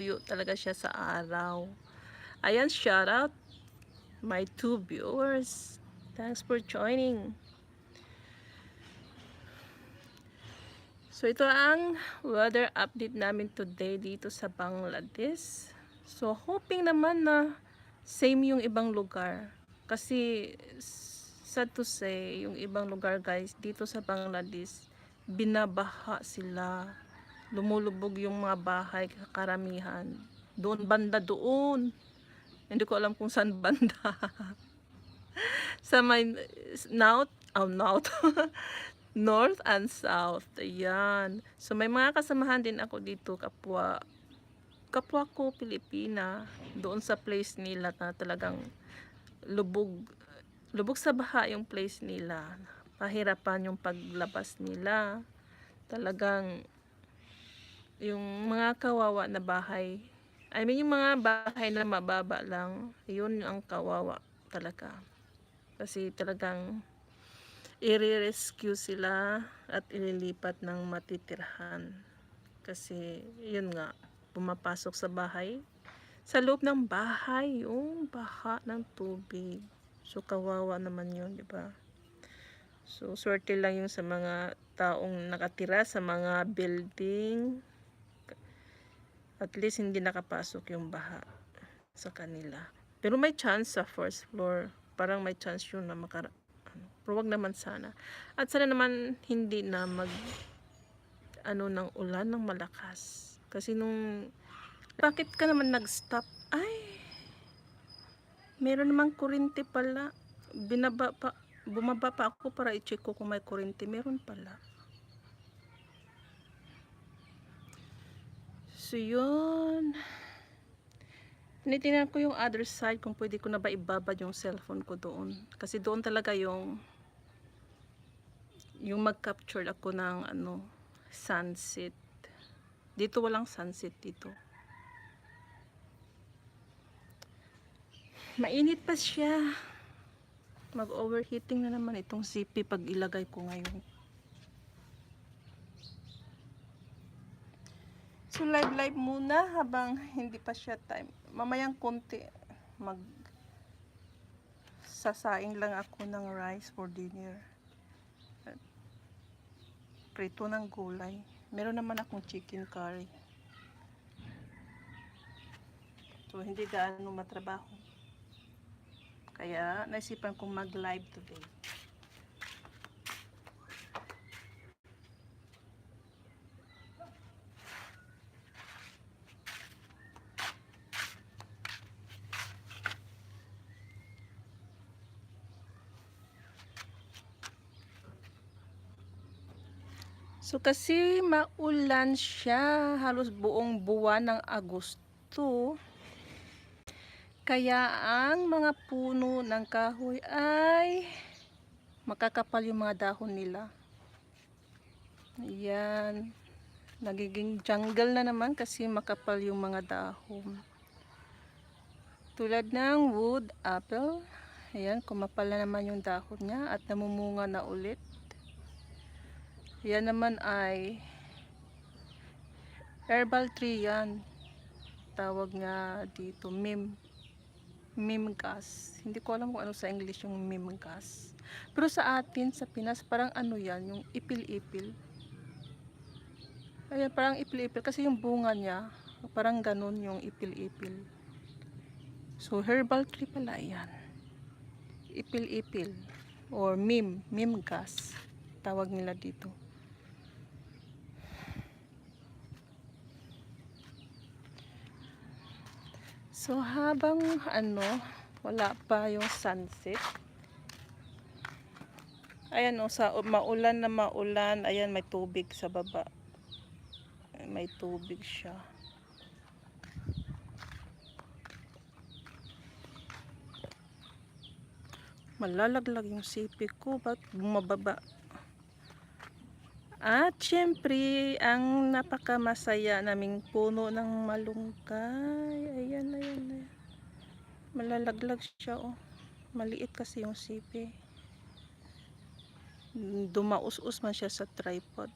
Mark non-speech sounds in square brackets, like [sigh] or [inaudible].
tuyo talaga siya sa araw. Ayan, shout out my two viewers. Thanks for joining. So ito ang weather update namin today dito sa Bangladesh. So hoping naman na same yung ibang lugar. Kasi sad to say, yung ibang lugar guys dito sa Bangladesh, binabaha sila. Lumulubog yung mga bahay karamihan. Doon banda doon. Hindi ko alam kung saan banda. [laughs] sa may north, oh, north. [laughs] north and south. Ayan. So may mga kasamahan din ako dito kapwa kapwa ko Pilipina doon sa place nila na talagang lubog lubog sa baha yung place nila. Pahirapan yung paglabas nila. Talagang yung mga kawawa na bahay. I mean yung mga bahay na mababa lang, yun ang kawawa talaga. Kasi talagang i-rescue sila at ililipat ng matitirahan. Kasi, yun nga, pumapasok sa bahay. Sa loob ng bahay, yung baha ng tubig. So, kawawa naman yun, di ba? So, swerte lang yung sa mga taong nakatira sa mga building. At least, hindi nakapasok yung baha sa kanila. Pero may chance sa first floor. Parang may chance yun na makara pero wag naman sana. At sana naman hindi na mag ano ng ulan ng malakas. Kasi nung bakit ka naman nag-stop? Ay, meron namang kurente pala. Binaba pa, bumaba pa ako para i-check ko kung may kurente. Meron pala. So, yun. Tinitingnan ko yung other side kung pwede ko na ba ibabad yung cellphone ko doon. Kasi doon talaga yung yung mag-capture ako ng ano sunset dito walang sunset dito mainit pa siya mag overheating na naman itong CP pag ilagay ko ngayon so live live muna habang hindi pa siya time mamayang konti mag sasaing lang ako ng rice for dinner prito ng gulay. Meron naman akong chicken curry. So, hindi gaano matrabaho. Kaya, naisipan kong mag-live today. So kasi maulan siya halos buong buwan ng Agosto. Kaya ang mga puno ng kahoy ay makakapal yung mga dahon nila. Ayan. Nagiging jungle na naman kasi makapal yung mga dahon. Tulad ng wood apple. Ayan, kumapal na naman yung dahon niya at namumunga na ulit. Yan naman ay herbal tree yan. Tawag nga dito, mim. Mim gas. Hindi ko alam kung ano sa English yung mim gas. Pero sa atin, sa Pinas, parang ano yan, yung ipil-ipil. Ayan, parang ipil-ipil. Kasi yung bunga niya, parang ganun yung ipil-ipil. So, herbal tree pala yan. Ipil-ipil. Or mim. Mim gas. Tawag nila dito. So habang ano, wala pa yung sunset. Ayan o, sa maulan na maulan, ayan may tubig sa baba. May tubig siya. Malalaglag yung sipi ko, ba't bumababa? At syempre, ang napakamasaya naming puno ng malunggay. Ayan, ayan, ayan. Malalaglag siya, oh. Maliit kasi yung sipi. Dumaus-us man siya sa tripod.